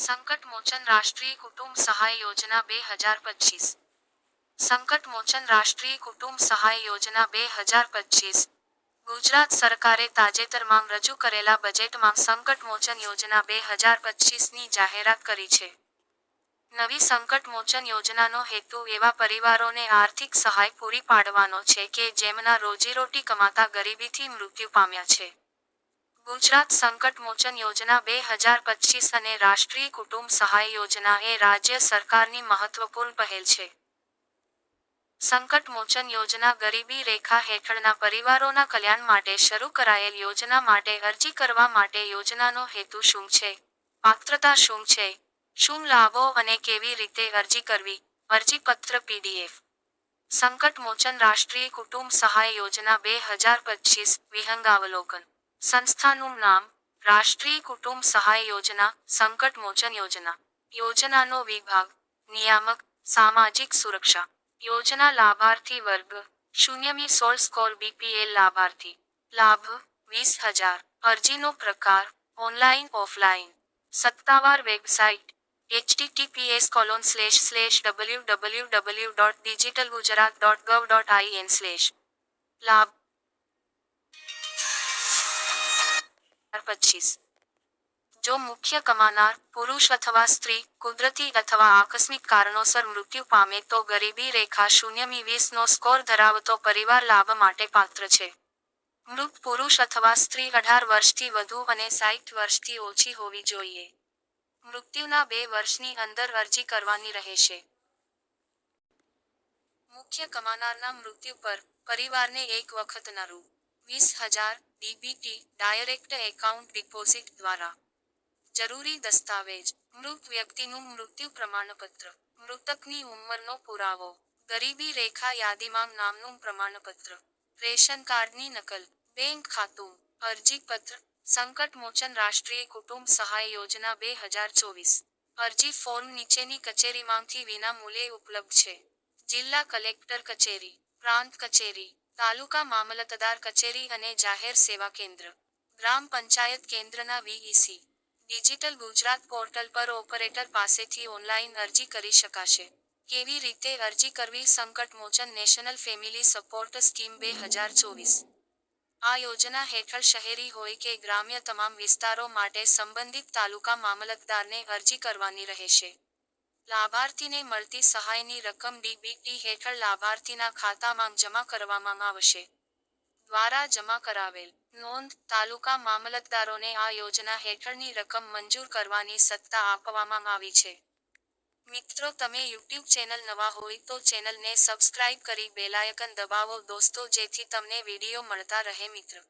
સંકટ મોચન રાષ્ટ્રીય કુટુંબ સહાય યોજના બે હજાર પચીસ. સંકટ મોચન રાષ્ટ્રીય કુટુંબ સહાય યોજના બે હજાર પચીસ. ગુજરાત સરકારે તાજેતરમાં રજૂ કરેલા બજેટમાં સંકટ મોચન યોજના બે હજાર પચીસની જાહેરાત કરી છે. નવી સંકટ મોચન યોજનાનો હેતુ એવા પરિવારોને આર્થિક સહાય પૂરી પાડવાનો છે કે જેમના રોજીરોટી કમાતા ગરીબીથી મૃત્યુ પામ્યા છે. ગુજરાત સંકટ મોચન યોજના બે હજાર પચીસ અને રાષ્ટ્રીય કુટુંબ સહાય યોજના એ રાજ્ય સરકારની મહત્વપૂર્ણ પહેલ છે. સંકટ મોચન યોજના ગરીબી રેખા હેઠળના પરિવારોના કલ્યાણ માટે શરૂ કરાયેલ યોજના માટે અરજી કરવા માટે યોજનાનો હેતુ શું છે? પાત્રતા શું છે? શું લાભો અને કેવી રીતે અરજી કરવી? અરજીપત્ર પીડીએફ સંકટ મોચન રાષ્ટ્રીય કુટુંબ સહાય યોજના બે હજાર પચીસ વિહંગાવલોકન. સંસ્થાનું નામ રાષ્ટ્રીય કુટુંબ સહાય યોજના સંકટ મોચન યોજના યોજનાનો વિભાગ નિયામક સામાજિક સુરક્ષા યોજના લાભાર્થી વર્ગ શૂન્યમી સોળ સ્કોર બીપીએલ લાભાર્થી લાભ વીસ હજાર અરજીનો પ્રકાર ઓનલાઈન ઓફલાઈન સત્તાવાર website https colon slash slash W W W dot digital Gujarat dot gov dot IN slash જો મુખ્ય કમાનાર પુરુષ અથવા સ્ત્રી કુદરતી અથવા આકસ્મિક કારણોસર મૃત્યુ પામે તો ગરીબી રેખા શૂન્યમી વીસનો સ્કોર ધરાવતો પરિવાર લાભ માટે પાત્ર છે. મૃત પુરુષ અથવા સ્ત્રી અઢાર વર્ષથી વધુ અને સાઠ વર્ષથી ઓછી હોવી જોઈએ. મૃત્યુના બે વર્ષની અંદર અરજી કરવાની રહેશે. મુખ્ય કમાનારના મૃત્યુ પર પરિવારને એક વખતના રૂ વીસ હજાર ડીબીટી ડાયરેક્ટ એકાઉન્ટ ડિપોઝિટ દ્વારા. જરૂરી દસ્તાવેજ. મૃત વ્યક્તિનું મૃત્યુ પ્રમાણપત્ર. મૃતકની ઉંમરનો પુરાવો. ગરીબી રેખા યાદીમાં નામનું પ્રમાણપત્ર. રેશન કાર્ડની નકલ. બેંક ખાતું. અરજીપત્ર. સંકટ મોચન રાષ્ટ્રીય કુટુંબ સહાય યોજના બે હજાર ચોવીસ. અરજી ફોર્મ નીચેની કચેરીમાંથી વિના મૂલ્યે ઉપલબ્ધ છે. જિલ્લા કલેક્ટર કચેરી. પ્રાંત કચેરી. તાલુકા મામલતદાર કચેરી અને જાહેર સેવા કેન્દ્ર. ગ્રામ પંચાયત કેન્દ્રના વીઈસી ડિજિટલ ગુજરાત પોર્ટલ પર ઓપરેટર પાસેથી ઓનલાઈન અરજી કરી શકાશે. કેવી રીતે અરજી કરવી? Sankat Mochan national family support scheme બે હજાર ચોવીસ. આ યોજના હેઠળ શહેરી હોય કે ગ્રામ્ય તમામ વિસ્તારો માટે સંબંધિત તાલુકા મામલતદારને અરજી કરવાની રહેશે. લાભાર્થીને મળતી સહાયની રકમ ડીબીટી હેઠળ લાભાર્થીના ખાતામાં જમા કરવામાં આવશે. દ્વારા જમા કરાવેલ નોંધ તાલુકા મામલતદારોને આ યોજના હેઠળની રકમ મંજૂર કરવાની સત્તા આપવામાં આવી છે. મિત્રો, તમે યુટ્યુબ ચેનલ નવા હોય તો ચેનલને સબસ્ક્રાઇબ કરી બેલાયકન દબાવો. દોસ્તો, જેથી તમને વીડિયો મળતા રહે મિત્ર.